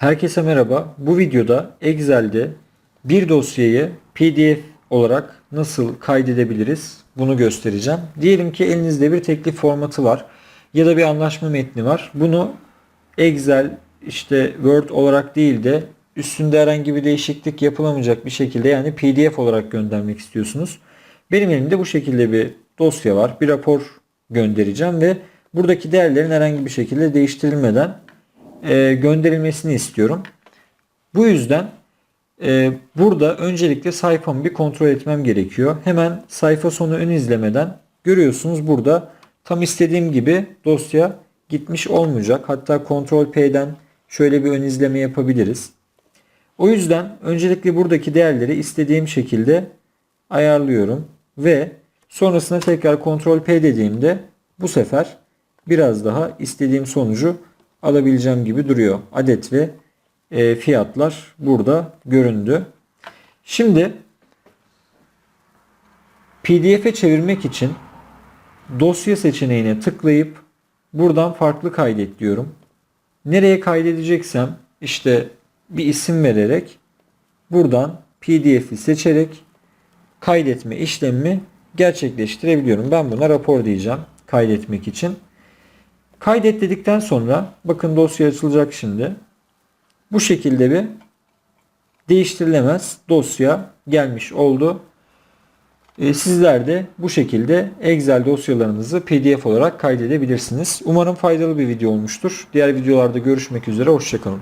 Herkese merhaba. Bu videoda Excel'de bir dosyayı PDF olarak nasıl kaydedebiliriz bunu göstereceğim. Diyelim ki elinizde bir teklif formatı var ya da bir anlaşma metni var. Bunu Excel işte Word olarak değil de üstünde herhangi bir değişiklik yapılamayacak bir şekilde yani PDF olarak göndermek istiyorsunuz. Benim elimde bu şekilde bir dosya var. Bir rapor göndereceğim ve buradaki değerlerin herhangi bir şekilde değiştirilmeden e, gönderilmesini istiyorum. Bu yüzden e, burada öncelikle sayfamı bir kontrol etmem gerekiyor. Hemen sayfa sonu ön izlemeden görüyorsunuz burada tam istediğim gibi dosya gitmiş olmayacak. Hatta Ctrl P'den şöyle bir ön izleme yapabiliriz. O yüzden öncelikle buradaki değerleri istediğim şekilde ayarlıyorum ve sonrasında tekrar Ctrl P dediğimde bu sefer biraz daha istediğim sonucu alabileceğim gibi duruyor. Adet ve e, fiyatlar burada göründü. Şimdi PDF'e çevirmek için dosya seçeneğine tıklayıp buradan farklı kaydet diyorum. Nereye kaydedeceksem işte bir isim vererek buradan PDF'i seçerek kaydetme işlemimi gerçekleştirebiliyorum. Ben buna rapor diyeceğim kaydetmek için. Kaydet dedikten sonra bakın dosya açılacak şimdi. Bu şekilde bir değiştirilemez dosya gelmiş oldu. Ee, Sizler de bu şekilde Excel dosyalarınızı PDF olarak kaydedebilirsiniz. Umarım faydalı bir video olmuştur. Diğer videolarda görüşmek üzere. Hoşçakalın.